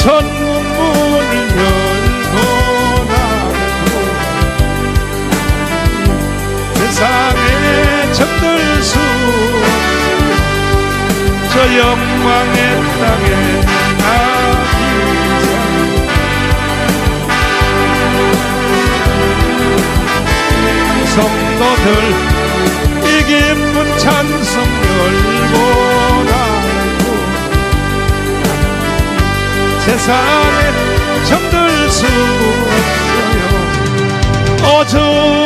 천문문을 열고 나가고 세상에 적들 수저 영광의 땅에 나기자. 성도들 세상에 정들 수 없어요. 어둠